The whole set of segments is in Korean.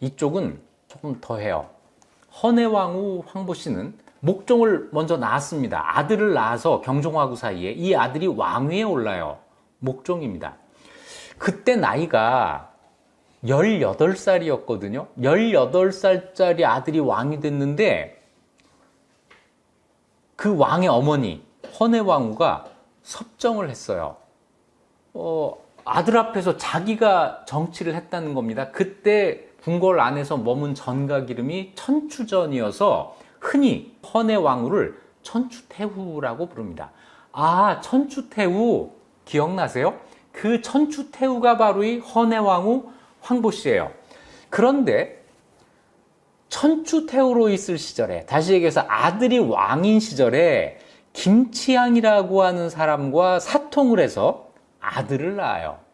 이쪽은 조금 더 해요. 헌해왕후 황보 씨는 목종을 먼저 낳았습니다. 아들을 낳아서 경종하고 사이에 이 아들이 왕위에 올라요. 목종입니다. 그때 나이가 18살이었거든요. 18살짜리 아들이 왕이 됐는데 그 왕의 어머니 헌해왕후가 섭정을 했어요. 어, 아들 앞에서 자기가 정치를 했다는 겁니다. 그때 궁궐 안에서 머문 전각 이름이 천추전이어서 흔히 헌해왕후를 천추태후라고 부릅니다. 아, 천추태후 기억나세요? 그 천추태후가 바로 이 헌해왕후 황보 씨예요. 그런데 천추태후로 있을 시절에 다시 얘기해서 아들이 왕인 시절에 김치향이라고 하는 사람과 사통을 해서 아들을 낳아요.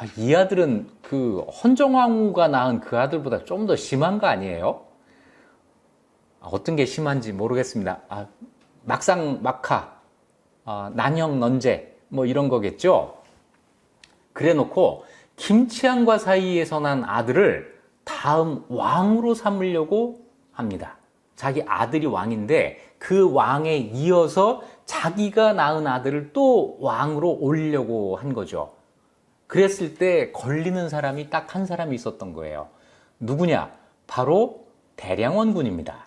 아, 이 아들은 그 헌정왕후가 낳은 그 아들보다 좀 더 심한 거 아니에요? 아, 어떤 게 심한지 모르겠습니다. 아, 막상 막하, 아, 난형 넌제 뭐 이런 거겠죠. 그래놓고 김치향과 사이에서 난 아들을 다음 왕으로 삼으려고 합니다. 자기 아들이 왕인데 그 왕에 이어서 자기가 낳은 아들을 또 왕으로 올리려고 한 거죠. 그랬을 때 걸리는 사람이 딱 한 사람이 있었던 거예요. 누구냐? 바로 대량원군입니다.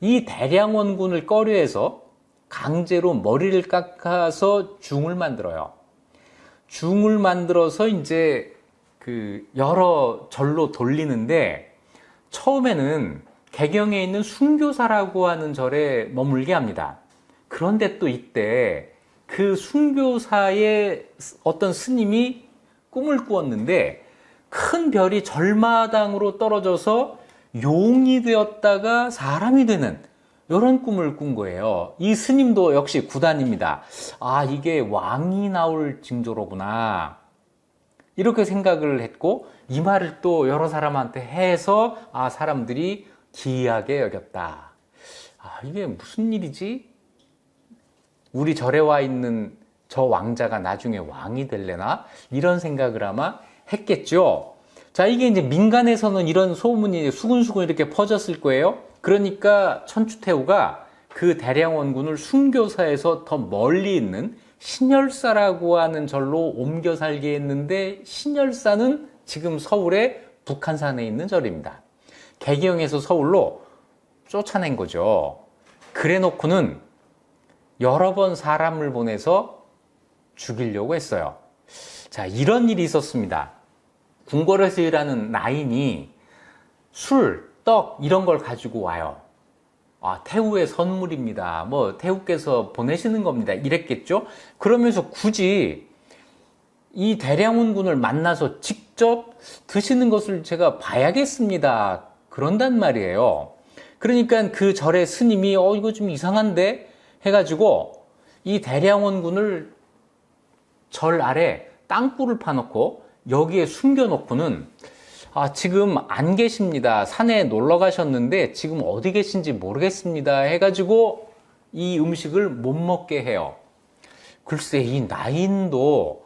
이 대량원군을 꺼려해서 강제로 머리를 깎아서 중을 만들어요. 중을 만들어서 이제 그 여러 절로 돌리는데 처음에는 개경에 있는 순교사라고 하는 절에 머물게 합니다. 그런데 또 이때 그 순교사의 어떤 스님이 꿈을 꾸었는데 큰 별이 절마당으로 떨어져서 용이 되었다가 사람이 되는 이런 꿈을 꾼 거예요. 이 스님도 역시 구단입니다. 아, 이게 왕이 나올 징조로구나. 이렇게 생각을 했고, 이 말을 또 여러 사람한테 해서, 아, 사람들이 기이하게 여겼다. 아, 이게 무슨 일이지? 우리 절에 와 있는 저 왕자가 나중에 왕이 될래나? 이런 생각을 아마 했겠죠. 자, 이게 이제 민간에서는 이런 소문이 수근수근 이렇게 퍼졌을 거예요. 그러니까 천추태후가 그 대량 원군을 순교사에서 더 멀리 있는 신열사라고 하는 절로 옮겨 살게 했는데 신열사는 지금 서울의 북한산에 있는 절입니다. 개경에서 서울로 쫓아낸 거죠. 그래 놓고는 여러 번 사람을 보내서 죽이려고 했어요. 자, 이런 일이 있었습니다. 궁궐에서 일하는 나인이 술, 떡 이런 걸 가지고 와요. 아, 태후의 선물입니다. 뭐 태후께서 보내시는 겁니다. 이랬겠죠? 그러면서 굳이 이 대량원군을 만나서 직접 드시는 것을 제가 봐야겠습니다. 그런단 말이에요. 그러니까 그 절의 스님이 어 이거 좀 이상한데 해 가지고 이 대량원 군을 절 아래 땅굴을 파놓고 여기에 숨겨놓고는 아, 지금 안 계십니다. 산에 놀러 가셨는데 지금 어디 계신지 모르겠습니다. 해가지고 이 음식을 못 먹게 해요. 글쎄, 이 나인도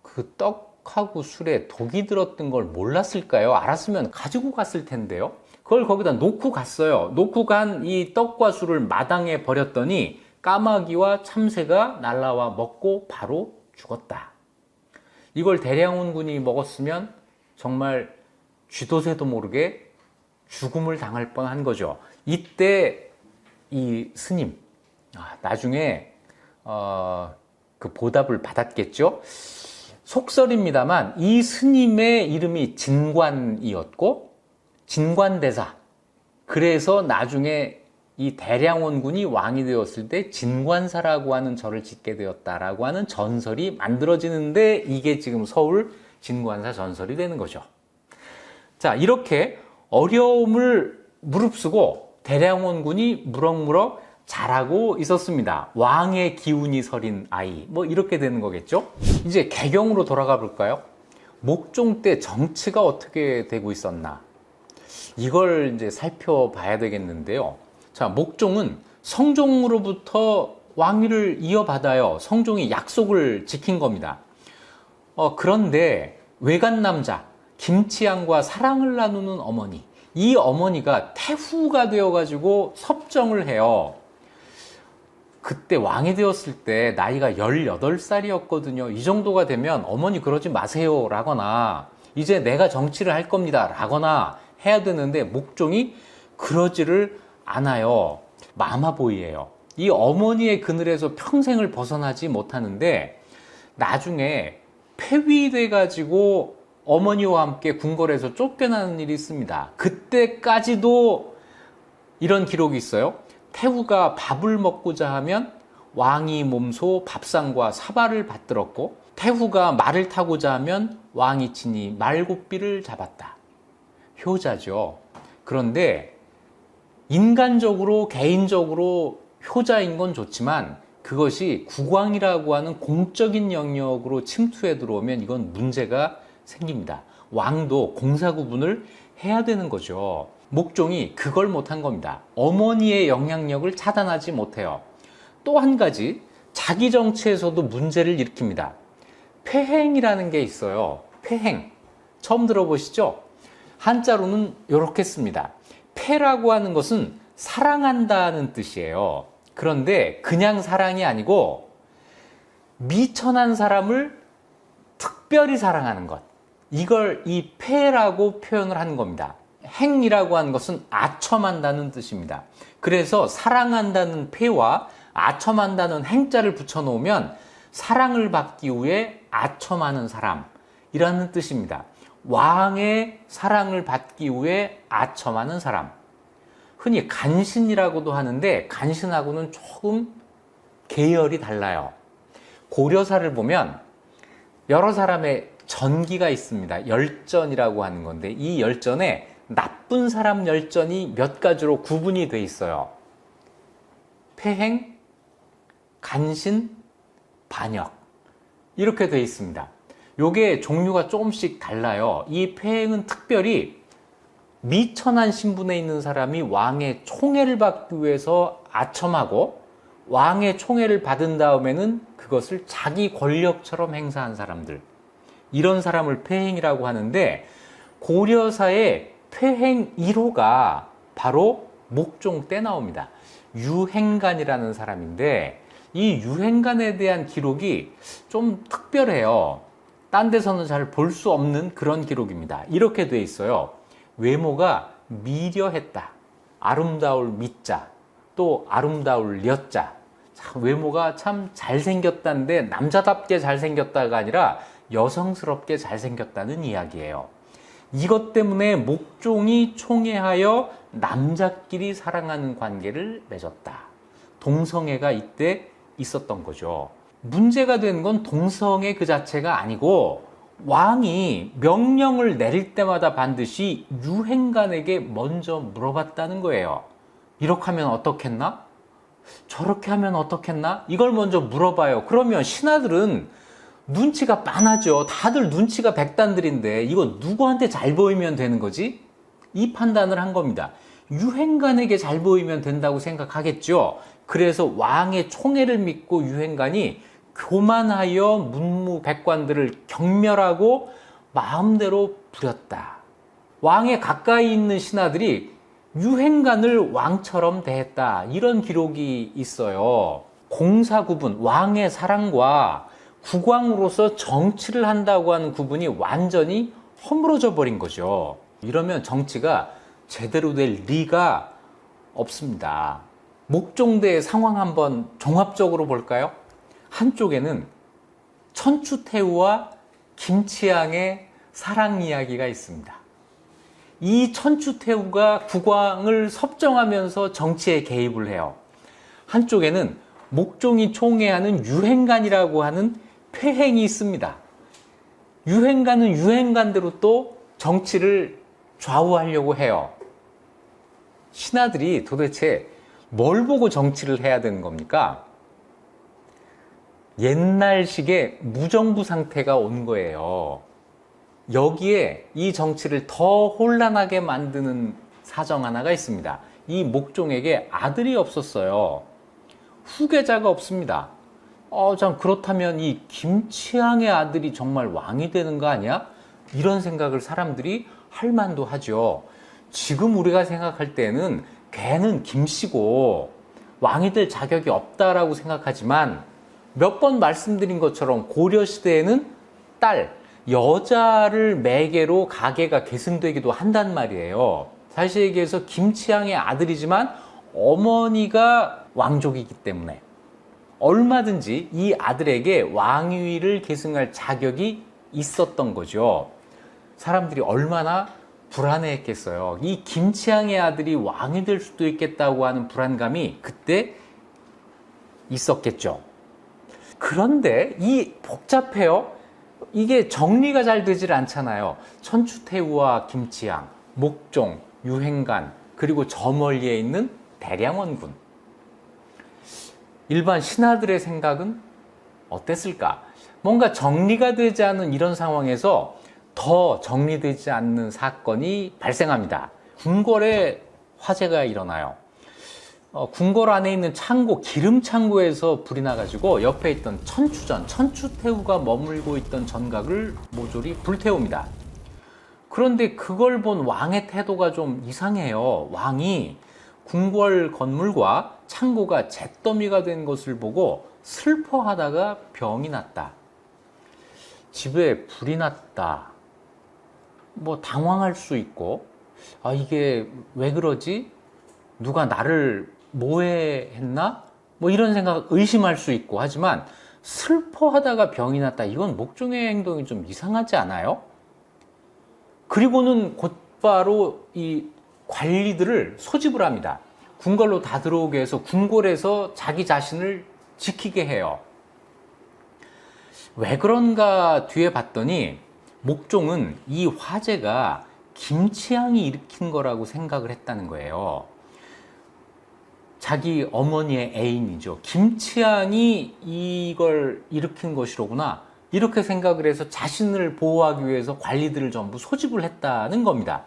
그 떡하고 술에 독이 들었던 걸 몰랐을까요? 알았으면 가지고 갔을 텐데요. 그걸 거기다 놓고 갔어요. 놓고 간 이 떡과 술을 마당에 버렸더니 까마귀와 참새가 날라와 먹고 바로 죽었다. 이걸 대량원군이 먹었으면 정말 쥐도새도 모르게 죽음을 당할 뻔한 거죠. 이때 이 스님 아, 나중에 어, 그 보답을 받았겠죠. 속설입니다만 이 스님의 이름이 진관이었고 진관대사. 그래서 나중에 이 대량원군이 왕이 되었을 때 진관사라고 하는 절을 짓게 되었다라고 하는 전설이 만들어지는데 이게 지금 서울 진관사 전설이 되는 거죠. 자, 이렇게 어려움을 무릅쓰고 대량원군이 무럭무럭 자라고 있었습니다. 왕의 기운이 서린 아이. 뭐 이렇게 되는 거겠죠? 이제 개경으로 돌아가 볼까요? 목종 때 정치가 어떻게 되고 있었나? 이걸 이제 살펴봐야 되겠는데요. 자, 목종은 성종으로부터 왕위를 이어받아요. 성종이 약속을 지킨 겁니다. 어, 그런데 외간 남자, 김치향과 사랑을 나누는 어머니. 이 어머니가 태후가 되어가지고 섭정을 해요. 그때 왕이 되었을 때 나이가 18살이었거든요. 이 정도가 되면 어머니 그러지 마세요. 라거나 이제 내가 정치를 할 겁니다. 라거나 해야 되는데 목종이 그러지를 않아요. 마마보이예요. 이 어머니의 그늘에서 평생을 벗어나지 못하는데 나중에 폐위돼 가지고 어머니와 함께 궁궐에서 쫓겨나는 일이 있습니다. 그때까지도 이런 기록이 있어요. 태후가 밥을 먹고자 하면 왕이 몸소 밥상과 사발을 받들었고 태후가 말을 타고자 하면 왕이 친히 말고삐를 잡았다. 효자죠. 그런데 인간적으로 개인적으로 효자인 건 좋지만 그것이 국왕이라고 하는 공적인 영역으로 침투해 들어오면 이건 문제가 생깁니다. 왕도 공사 구분을 해야 되는 거죠. 목종이 그걸 못한 겁니다. 어머니의 영향력을 차단하지 못해요. 또 한 가지 자기 정치에서도 문제를 일으킵니다. 폐행이라는 게 있어요. 폐행. 처음 들어보시죠? 한자로는 이렇게 씁니다. 폐라고 하는 것은 사랑한다는 뜻이에요. 그런데 그냥 사랑이 아니고 미천한 사람을 특별히 사랑하는 것. 이걸 이 폐라고 표현을 하는 겁니다. 행이라고 하는 것은 아첨한다는 뜻입니다. 그래서 사랑한다는 폐와 아첨한다는 행자를 붙여놓으면 사랑을 받기 위해 아첨하는 사람이라는 뜻입니다. 왕의 사랑을 받기 위해 아첨하는 사람. 흔히 간신이라고도 하는데 간신하고는 조금 계열이 달라요. 고려사를 보면 여러 사람의 전기가 있습니다. 열전이라고 하는 건데 이 열전에 나쁜 사람 열전이 몇 가지로 구분이 돼 있어요. 폐행, 간신, 반역 이렇게 돼 있습니다. 요게 종류가 조금씩 달라요. 이 폐행은 특별히 미천한 신분에 있는 사람이 왕의 총애를 받기 위해서 아첨하고 왕의 총애를 받은 다음에는 그것을 자기 권력처럼 행사한 사람들. 이런 사람을 폐행이라고 하는데 고려사의 폐행 1호가 바로 목종 때 나옵니다. 유행간이라는 사람인데 이 유행간에 대한 기록이 좀 특별해요. 딴 데서는 잘 볼 수 없는 그런 기록입니다. 이렇게 돼 있어요. 외모가 미려했다. 아름다울 미자, 또 아름다울 려자. 참 외모가 참 잘생겼다는데 남자답게 잘생겼다가 아니라 여성스럽게 잘생겼다는 이야기예요. 이것 때문에 목종이 총애하여 남자끼리 사랑하는 관계를 맺었다. 동성애가 이때 있었던 거죠. 문제가 된 건 동성애 그 자체가 아니고 왕이 명령을 내릴 때마다 반드시 유행관에게 먼저 물어봤다는 거예요. 이렇게 하면 어떻겠나? 저렇게 하면 어떻겠나? 이걸 먼저 물어봐요. 그러면 신하들은 눈치가 빤하죠. 다들 눈치가 백단들인데 이거 누구한테 잘 보이면 되는 거지? 이 판단을 한 겁니다. 유행관에게 잘 보이면 된다고 생각하겠죠. 그래서 왕의 총애를 믿고 유행관이 교만하여 문무백관들을 경멸하고 마음대로 부렸다. 왕에 가까이 있는 신하들이 유행관을 왕처럼 대했다. 이런 기록이 있어요. 공사 구분, 왕의 사랑과 국왕으로서 정치를 한다고 하는 구분이 완전히 허물어져 버린 거죠. 이러면 정치가 제대로 될 리가 없습니다. 목종대의 상황 한번 종합적으로 볼까요? 한쪽에는 천추태후와 김치향의 사랑 이야기가 있습니다. 이 천추태후가 국왕을 섭정하면서 정치에 개입을 해요. 한쪽에는 목종이 총애하는 유행관이라고 하는 폐행이 있습니다. 유행관은 유행관대로 또 정치를 좌우하려고 해요. 신하들이 도대체 뭘 보고 정치를 해야 되는 겁니까? 옛날식의 무정부 상태가 온 거예요. 여기에 이 정치를 더 혼란하게 만드는 사정 하나가 있습니다. 이 목종에게 아들이 없었어요. 후계자가 없습니다. 어, 참, 그렇다면 이 김치향의 아들이 정말 왕이 되는 거 아니야? 이런 생각을 사람들이 할 만도 하죠. 지금 우리가 생각할 때는 걔는 김씨고 왕이 될 자격이 없다라고 생각하지만 몇 번 말씀드린 것처럼 고려 시대에는 딸, 여자를 매개로 가계가 계승되기도 한단 말이에요. 사실 얘기해서 김치향의 아들이지만 어머니가 왕족이기 때문에 얼마든지 이 아들에게 왕위를 계승할 자격이 있었던 거죠. 사람들이 얼마나 불안해했겠어요. 이 김치향의 아들이 왕이 될 수도 있겠다고 하는 불안감이 그때 있었겠죠. 그런데 이 복잡해요. 이게 정리가 잘 되질 않잖아요. 천추태후와 김치향, 목종, 유행간, 그리고 저 멀리에 있는 대량원군. 일반 신하들의 생각은 어땠을까? 뭔가 정리가 되지 않은 이런 상황에서 더 정리되지 않는 사건이 발생합니다. 궁궐에 화재가 일어나요. 어, 궁궐 안에 있는 창고, 기름 창고에서 불이 나가지고 옆에 있던 천추전, 천추태후가 머물고 있던 전각을 모조리 불태웁니다. 그런데 그걸 본 왕의 태도가 좀 이상해요. 왕이 궁궐 건물과 창고가 잿더미가 된 것을 보고 슬퍼하다가 병이 났다. 집에 불이 났다. 뭐 당황할 수 있고, 아, 이게 왜 그러지? 누가 나를 모해했나? 뭐 이런 생각 의심할 수 있고 하지만 슬퍼하다가 병이 났다. 이건 목종의 행동이 좀 이상하지 않아요? 그리고는 곧바로 이 관리들을 소집을 합니다. 궁궐로 다 들어오게 해서 궁궐에서 자기 자신을 지키게 해요. 왜 그런가 뒤에 봤더니 목종은 이 화재가 김치향이 일으킨 거라고 생각을 했다는 거예요. 자기 어머니의 애인이죠. 김치향이 이걸 일으킨 것이로구나. 이렇게 생각을 해서 자신을 보호하기 위해서 관리들을 전부 소집을 했다는 겁니다.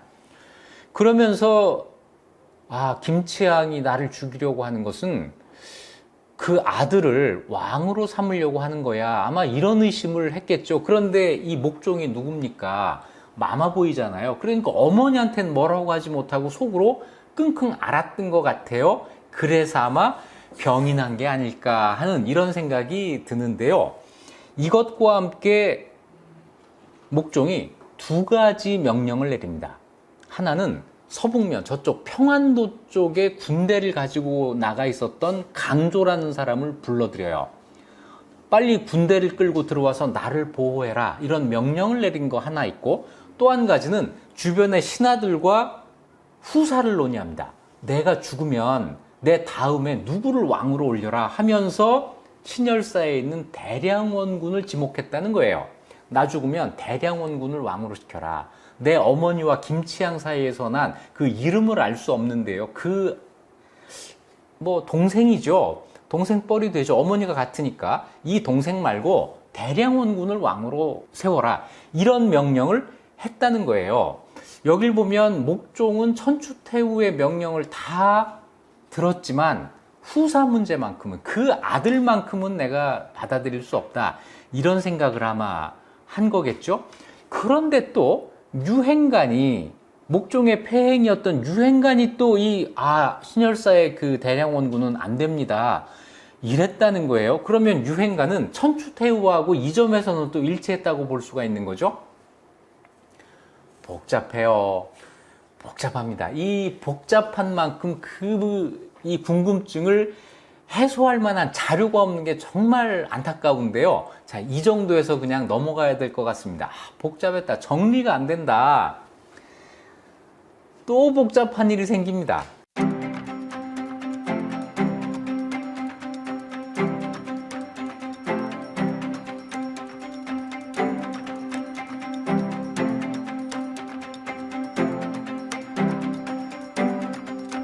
그러면서 아, 김치향이 나를 죽이려고 하는 것은 그 아들을 왕으로 삼으려고 하는 거야. 아마 이런 의심을 했겠죠. 그런데 이 목종이 누굽니까? 마마보이잖아요. 그러니까 어머니한테는 뭐라고 하지 못하고 속으로 끙끙 앓았던 것 같아요. 그래서 아마 병이 난 게 아닐까 하는 이런 생각이 드는데요. 이것과 함께 목종이 두 가지 명령을 내립니다. 하나는 서북면 저쪽 평안도 쪽에 군대를 가지고 나가 있었던 강조라는 사람을 불러들여요. 빨리 군대를 끌고 들어와서 나를 보호해라 이런 명령을 내린 거 하나 있고 또 한 가지는 주변의 신하들과 후사를 논의합니다. 내가 죽으면 내 다음에 누구를 왕으로 올려라 하면서 신열사에 있는 대량원군을 지목했다는 거예요. 나 죽으면 대량원군을 왕으로 시켜라. 내 어머니와 김치향 사이에서 난 그 이름을 알 수 없는데요. 그, 뭐, 동생이죠. 동생뻘이 되죠. 어머니가 같으니까. 이 동생 말고 대량원군을 왕으로 세워라. 이런 명령을 했다는 거예요. 여길 보면 목종은 천추태후의 명령을 다 들었지만 후사 문제만큼은 그 아들만큼은 내가 받아들일 수 없다. 이런 생각을 아마 한 거겠죠. 그런데 또 유행간이 목종의 폐행이었던 유행간이 또 이 아 신열사의 그 대량 원군은 안 됩니다. 이랬다는 거예요. 그러면 유행간은 천추태후하고 이 점에서는 또 일치했다고 볼 수가 있는 거죠. 복잡해요. 복잡합니다. 이 복잡한 만큼 그 이 궁금증을 해소할 만한 자료가 없는 게 정말 안타까운데요. 자, 이 정도에서 그냥 넘어가야 될 것 같습니다. 아, 복잡했다. 정리가 안 된다. 또 복잡한 일이 생깁니다.